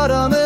yaranı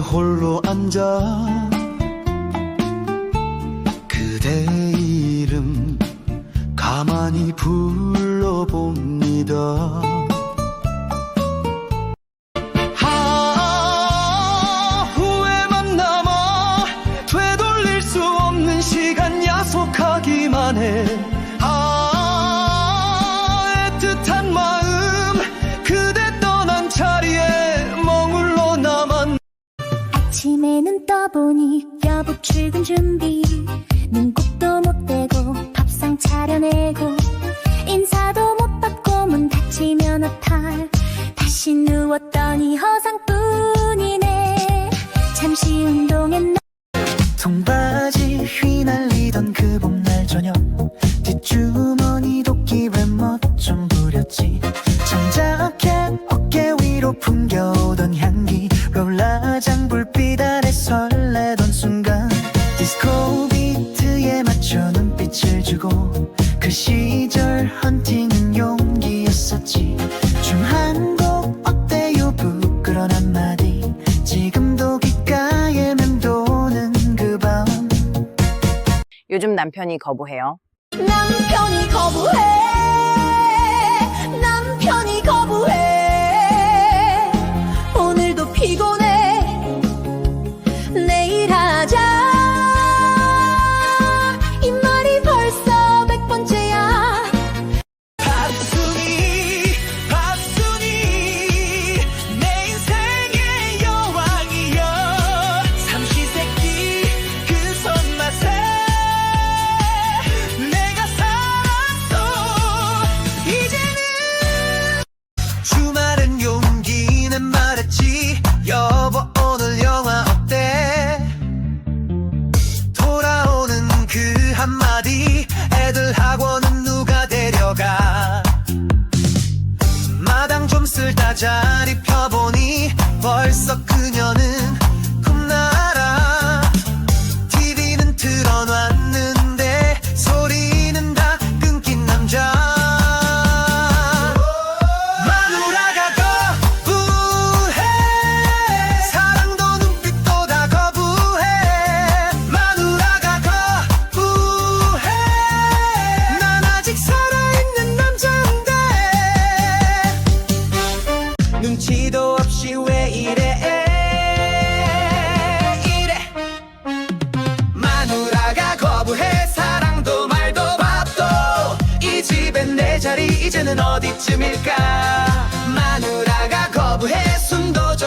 홀로 앉아 그대 이름 가만히 불러봅니다 아침에 눈 떠보니 여보 출근 준비. 눈곱도 못 떼고 밥상 차려내고 인사도 못 받고 문 닫히면 어떡 다시 누웠더니 허상뿐이네. 잠시 운동했나 청바지 휘날리던 그 봄날 저녁. 뒷주머니 도끼에 멋좀 부렸지. 청자켓 어깨 위로 풍겨오 부끄러운 한마디. 지금도 귓가에 맴도는 그 밤. 요즘 남편이 거부해요. 남편이 거부해. 남편이 거부해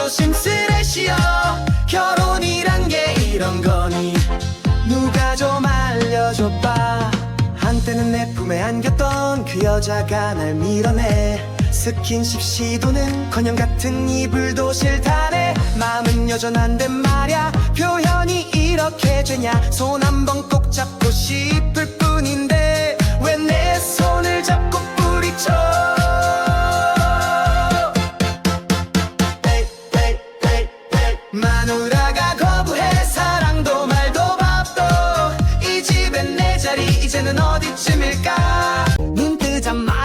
조심스레 쉬어 결혼이란 게 이런 거니? 누가 좀 알려줘봐. 한때는 내 품에 안겼던 그 여자가 날 밀어내. 스킨십 시도는 커녕 같은 이불도 싫다네. 마음은 여전한데 말야. 표현이 이렇게 되냐? 손 한 번 꼭 잡고 싶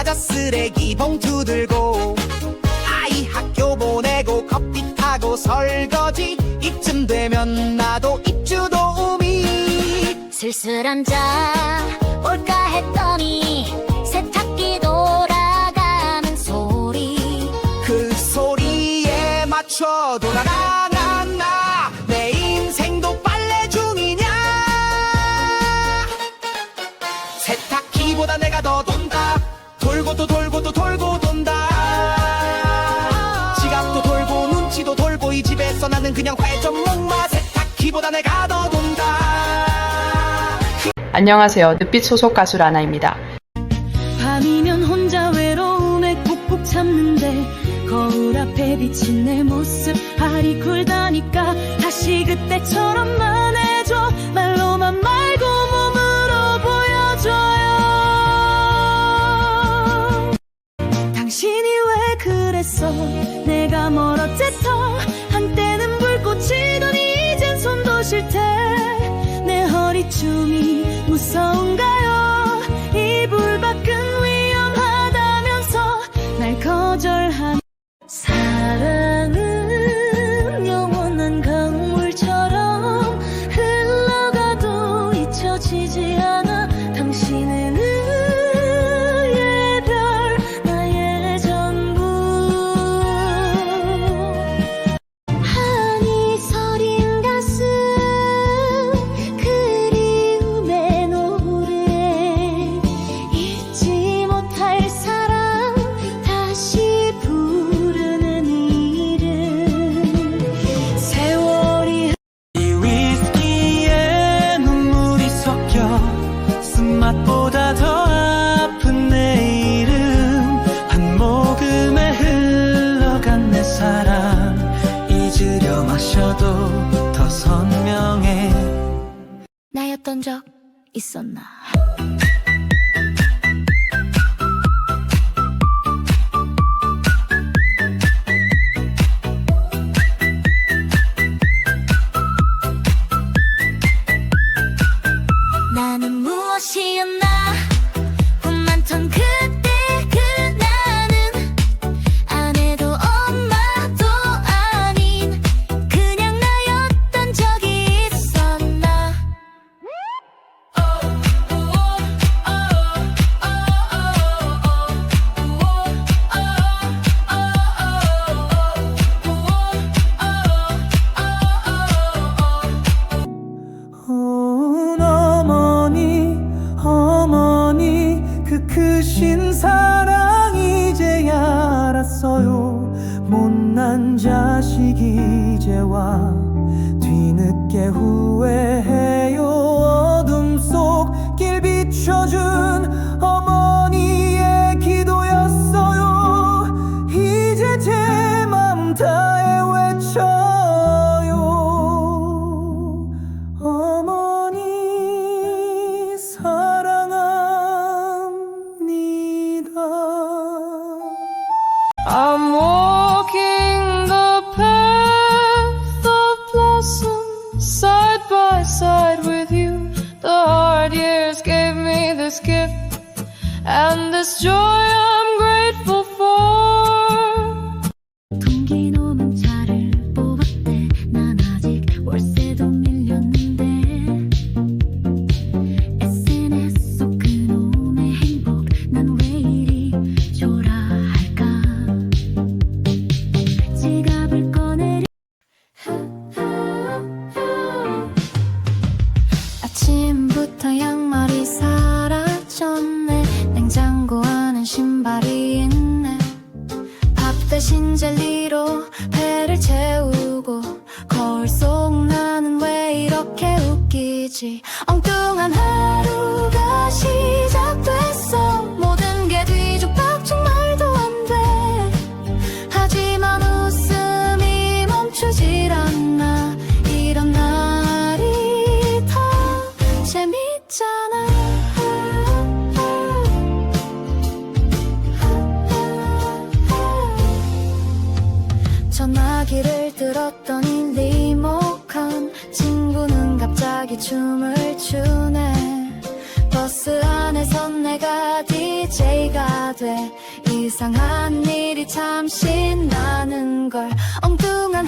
뜨자마자 쓰레기 봉투 들고 아이 학교 보내고 커피 타고 설거지. 이쯤 되면 나도 입주 도 우미. 슬슬 앉아 올까 했더니 세탁기 돌아가는 소리. 그 소리에 맞춰 돌아가나 내 인생도 빨래 중이냐? 세탁기보다 내 그냥 회전 목마 세탁기보다 내가 더 돈다. 안녕하세요. 늪빛 소속 가수 라나입니다. 밤이면 혼자 외로움에 꾹꾹 참는데 거울 앞에 비친 내 모습 발이 굴다니까 다시 그때처럼만 해줘. 말로만 말고 몸으로 보여줘요. 당신이 왜 그랬어? 내가 뭘 어 치던 이젠 손도 싫테내 허리춤이 무서운가요 이불 밖은 위험하다면서 날 거 절하. 그마저도 더 선명해. 나였던 적 있었나? 그날부터 양말이 사라졌네. 냉장고 안엔 신발이 있네. 밥 대신 젤리로 배를 채우고 거울 속 나는 왜 이렇게 웃기지? 엉뚱한 하루가 시작. 자기 춤을 추네. 버스 안에서 내가 DJ가 돼. 이상한 일이 참 신나는 걸. 엉뚱한